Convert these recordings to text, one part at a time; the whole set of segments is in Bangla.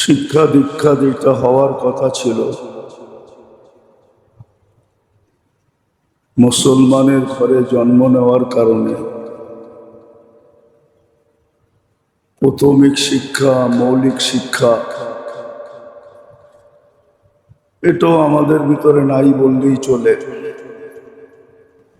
শিক্ষা দীক্ষা যেটা হওয়ার কথা ছিল। মুসলমানের ঘরে জন্ম নেওয়ার কারণে প্রাথমিক শিক্ষা, মৌলিক শিক্ষা, এটাও আমাদের ভিতরে নাই বললেই চলে।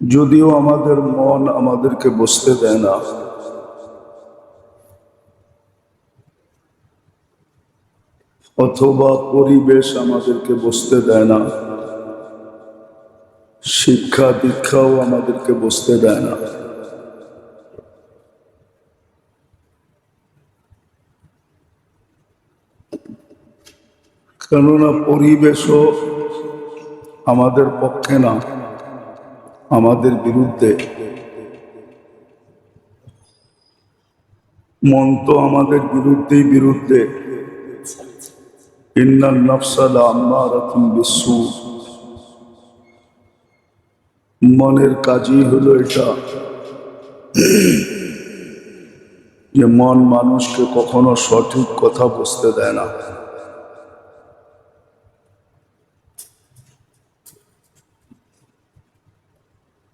যদিও আমাদের মন আমাদেরকে বসতে দেয় না। অথবা পরিবেশ আমাদেরকে বসতে দেয় না। শিক্ষা দীক্ষাও আমাদেরকে বসতে দেয় না। কেননা পরিবেশও আমাদের পক্ষে না, আমাদের বিরুদ্ধে। মন তো আমাদের বিরুদ্ধেই বিরুদ্ধে। ইন্নাল নফসালা আম্মারাতুন বিসু মনের কাজই হলো এটা। যে মন মানুষকে কখনো সঠিক কথা বুঝতে দেয় না।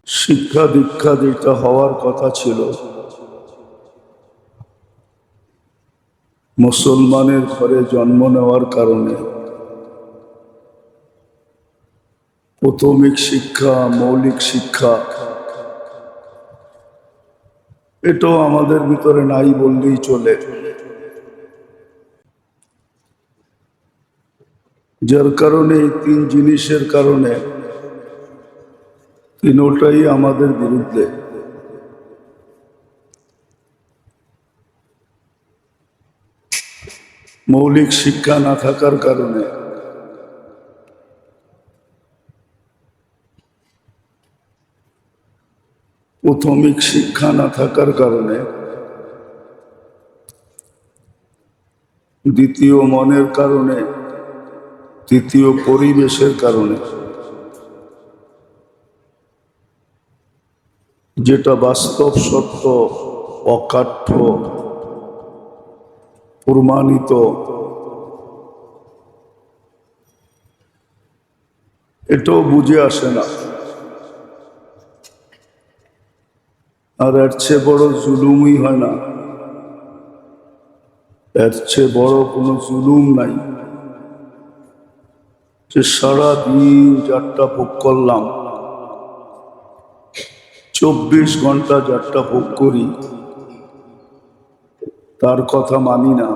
শিক্ষা দীক্ষা যেটা হওয়ার কথা ছিল। মুসলমানের ঘরে জন্ম নেওয়ার কারণে প্রাথমিক শিক্ষা, মৌলিক শিক্ষা, এটাও আমাদের ভিতরে নাই বললেই চলে। যার কারণে এই তিন জিনিসের কারণে তিনোটাই আমাদের বিরুদ্ধে। মৌলিক শিক্ষা না থাকার কারণে। প্রাথমিক শিক্ষা না থাকার কারণে দ্বিতীয় মনের কারণে, তৃতীয় পরিবেশের কারণে। যেটা বাস্তব সত্য, অকাঠ্য প্রমাণিত। এটাও বুঝে আসে না। আর এর চেয়ে বড় জুলুমই হয় না। এর চেয়ে বড় কোনো জুলুম নাই। যে সারা দিন ভোগ করলাম, চব্বিশ ঘণ্টা যারটা ভোগ করি। তার কথা মানি না।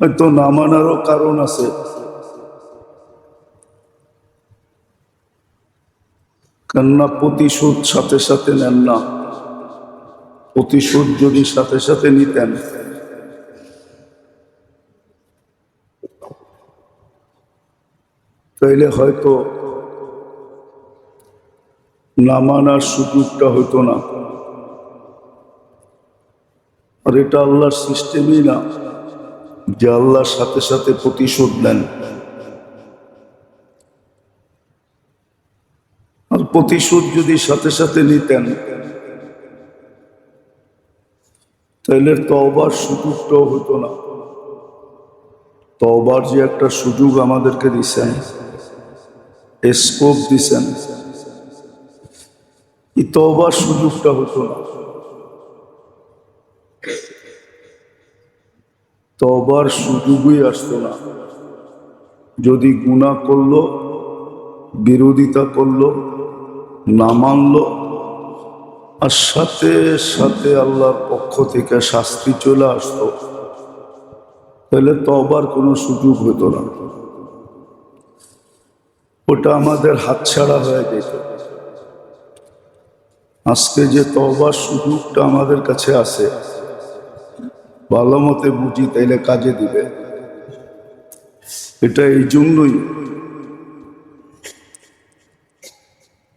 হয়তো না মানারও কারণ আছে। কেননা প্রতিশোধ সাথে সাথে নেন না। প্রতিশোধ যদি সাথে সাথে নিতেন। তাইলে হয়তো না মানার সুযোগটা হতো না। আর এটা আল্লাহর সিস্টেমই না যে আল্লাহর সাথে সাথে প্রতিশোধ নেন। আর প্রতিশোধ যদি সাথে সাথে নিতেন, তাহলে তবার সুযোগটাও হতো না। তবার যে একটা সুযোগ আমাদেরকে দিছেন স্কোপ দিছেন, এই তবার সুযোগটা হতো না। তবার সুযোগই আসতো না। যদি গুণা করল, বিরোধিতা করল, না মানলো, আর সাথে সাথে আল্লাহর পক্ষ থেকে শাস্তি চলে আসতো, তাহলে তবার কোনো সুযোগ হতো না। ওটা আমাদের হাতছাড়া হয়ে যেত। আজকে যে তবার সুযোগটা আমাদের কাছে আছে ভালো মতে বুঝি, তাইলে কাজে দিবে। এটা এই জন্যই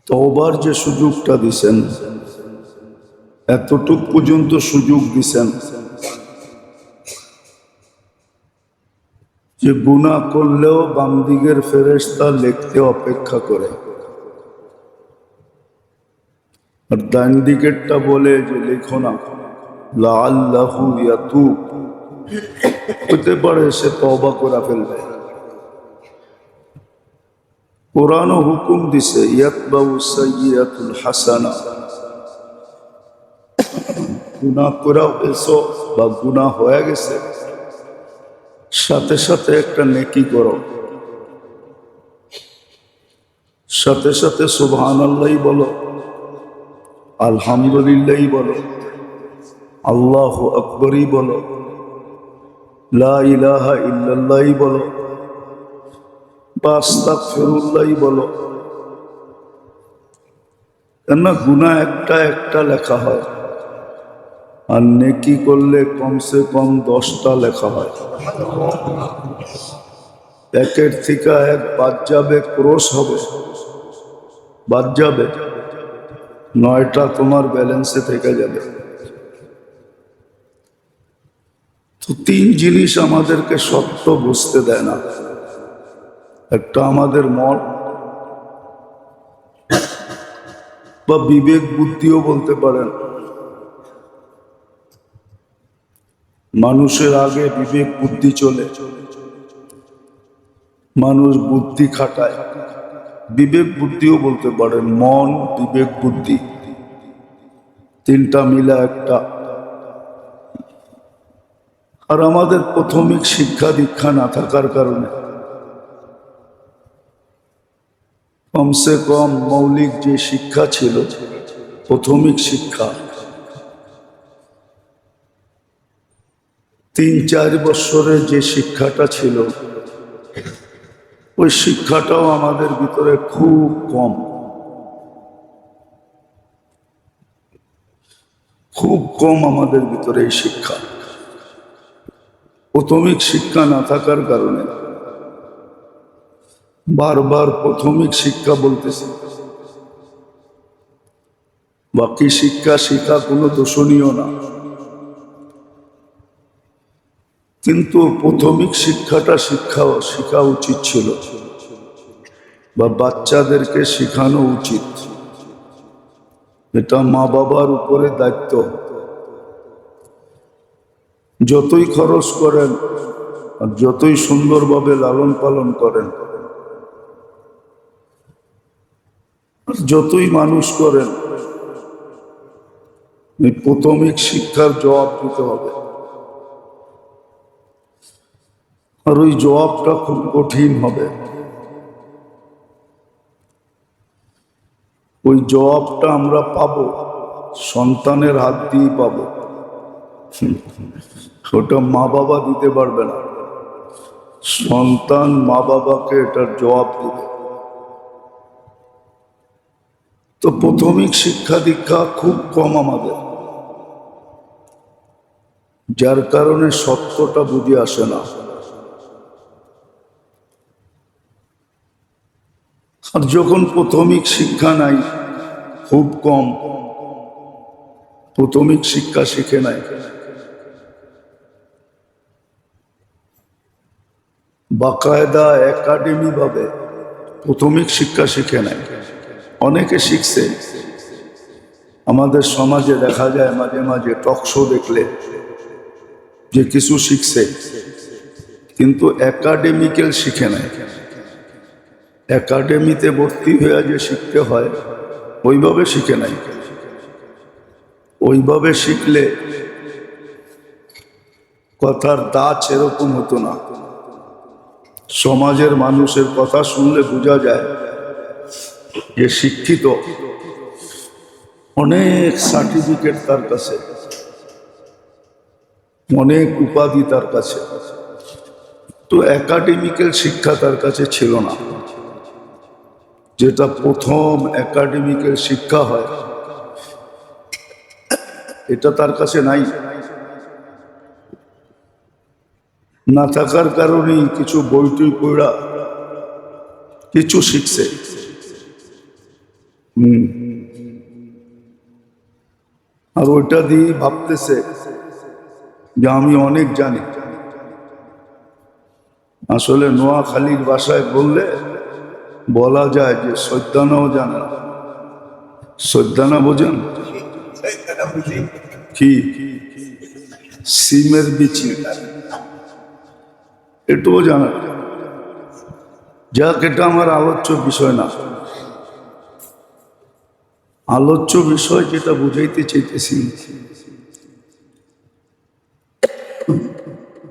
তবার যে সুযোগটা দিছেন, এতটুক পর্যন্ত সুযোগ দিছেন যে গুণা করলেও বামদিগের ফেরেস্তা লিখতে অপেক্ষা করে। আর ডান দিকেরটা বলে যে, লেখো না। লাআল্লাহু ইয়াতুব। হতে পারে সে তওবা করে ফেলবে। কোরআনও হুকুম দিছে, ইয়াতবাউ সাইয়্যাতুল হাসানা। গুনাহ করাও এসো বা গুনাহ হয়ে গেছে। সাথে সাথে একটা নেকি করো। সাথে সাথে সুবহান আল্লাহ বলো আলহামদুলিল্লাহ বলো। আল্লাহ আকবরই বলো। লা ইলাহা ইল্লাল্লাহ বলো। বা আস্তাগফিরুল্লাহ বলো। কেননা গুনাহ একটা একটা লেখা হয়। আর নেকি করলে কমসে কম দশটা লেখা হয়। একের থেকে এক বাদ যাবে, ক্রোশ হবে। বাদ যাবে। নয়টা তোমার ব্যালেন্সে থেকে যাবে। তো তিন জিনিস আমাদেরকে সত্য বুঝতে দেয় না। একটা আমাদের মন, বা বিবেক বুদ্ধিও বলতে পারেন। মানুষের আগে বিবেক বুদ্ধি চলে। মানুষ বুদ্ধি খাটায়। বিবেক বুদ্ধিও বলতে পারেন, মন, বিবেক, বুদ্ধি। তিনটা মিলা একটা। আর আমাদের প্রাথমিক শিক্ষা দীক্ষা না থাকার কারণে কমসে কম মৌলিক যে শিক্ষা ছিল, প্রাথমিক শিক্ষা, তিন চার বছরের যে শিক্ষাটা ছিল, ওই শিক্ষাটাও আমাদের ভিতরে খুব কম। খুব কম আমাদের ভিতরে এই শিক্ষা। প্রাথমিক শিক্ষা না থাকার কারণে বারবার প্রাথমিক শিক্ষা বলতেছে। বাকি শিক্ষা শিক্ষা কোনো দোষণীয় না। কিন্তু প্রাথমিক শিক্ষাটা শিক্ষা, শেখা উচিত ছিল বা বাচ্চাদেরকে শেখানো উচিত। এটা মা বাবার উপরে দায়িত্ব। যতই খরচ করেন আর যতই সুন্দরভাবে লালন পালন করেন যতই মানুষ করেন, এই প্রাথমিক শিক্ষার জবাব দিতে হবে। আর ওই জবাবটা খুব কঠিন হবে। ওই জবাবটা আমরা পাবো, সন্তানের হাত দিয়েই পাবো। ওটা মা বাবা দিতে পারবে না। সন্তান মা বাবাকে এটার জবাব দিবে। তো প্রথমিক শিক্ষা দীক্ষা খুব কম আমাদের। যার কারণে সত্যটা বুঝে আসে না। আর যখন প্রথমিক শিক্ষা নাই, খুব কম। প্রাথমিক শিক্ষা শিখে নাই। বাকায়দা একাডেমি ভাবে প্রাথমিক শিক্ষা শিখে নাই। অনেকে শিখছে। আমাদের সমাজে দেখা যায় মাঝে মাঝে টক শো দেখলে যে কিছু শিখছে, কিন্তু একাডেমিক্যাল শিখে নাই। একাডেমিতে ভর্তি হয়ে যে শিখতে হয়, ওইভাবে শিখে নাই। ওইভাবে শিখলে কথার দাঁত এরকম হতো না। সমাজের মানুষের কথা শুনলে বোঝা যায় যে শিক্ষিত অনেক সার্টিফিকেট তার কাছে, অনেক উপাধি তার কাছে। তো একাডেমিক্যাল শিক্ষা তার কাছে ছিল না। যেটা প্রথম একাডেমিক্যাল শিক্ষা হয়, এটা তার কাছে নাই। না থাকার কারণেই কিছু বইটই পড়া কিছু শিখছে। হুম। আর ওইটা দিয়ে ভাবতেছে যে আমি অনেক জানি। আসলে নোয়াখালীর ভাষায় বললে বলা যায় যে সৈদ্যানাও জানে না। সৈদ্যানা বোঝেন? কি? সিমের বিচি। এটুকু জানা যাক, এটা আমার আলোচ্য বিষয় না। আলোচ্য বিষয় যেটা বুঝাইতে চাইতেছি।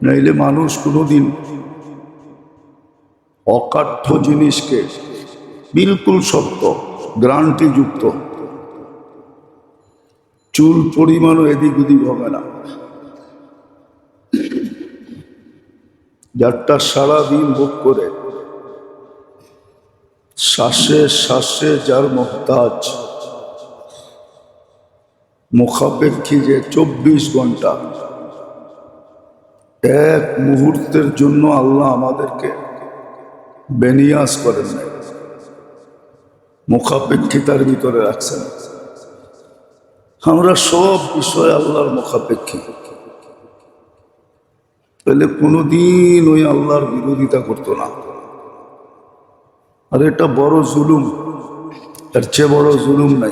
নাইলে মানুষ কোনোদিন অকাঠ্য জিনিসকে বিলকুল সত্য গ্রান্টিযুক্ত চুল পরিমাণও এদিক ওদিক হবে না। যারটা সারাদিন ভোগ করে। শ্বাসে শ্বাসে যার মহতাজ। মুখাপেক্ষী যে চব্বিশ ঘণ্টা এক মুহূর্তের জন্য আল্লাহ আমাদেরকে বেনিয়াস করেন নাই। মুখাপেক্ষিতার ভিতরে রাখছেন। আমরা সব বিষয়ে আল্লাহর মুখাপেক্ষী। তাহলে কোনোদিন ওই আল্লাহর বিরোধিতা করতো না। আর এটা বড় জুলুম। এর চেয়ে বড় জুলুম নাই।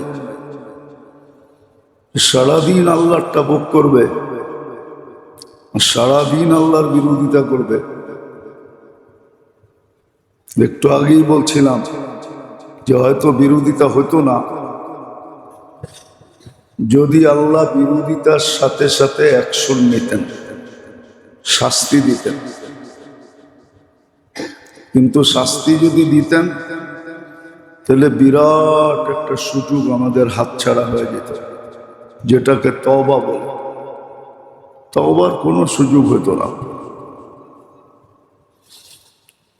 সারাদিন আল্লাহরটা ভোগ করবে। সারাদিন আল্লাহর বিরোধিতা করবে। একটু আগেই বলছিলাম যে হয়তো বিরোধিতা হতো না। যদি আল্লাহ বিরোধিতার সাথে সাথে অ্যাকশন নিতেন। শাস্তি দিতেন। কিন্তু শাস্তি যদি দিতেন, তাহলে বিরাট একটা সুযোগ আমাদের হাতছাড়া হয়ে যেত, যেটাকে তবা বলে। তবার কোনো সুযোগ হতো না।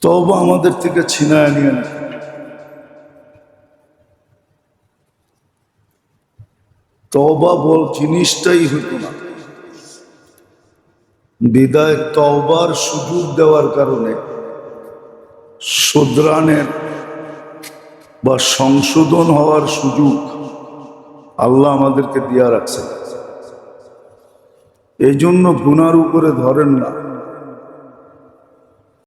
তবা আমাদের থেকে ছিনায় নিয়ে নেয়। তবা বল জিনিসটাই হতো না। বিদায় তওবার সুযোগ দেওয়ার কারণে শুদ্রানের বা সংশোধন হওয়ার সুযোগ আল্লাহ আমাদেরকে দিয়া রাখছেন। এই জন্য গুনার উপরে ধরেন না।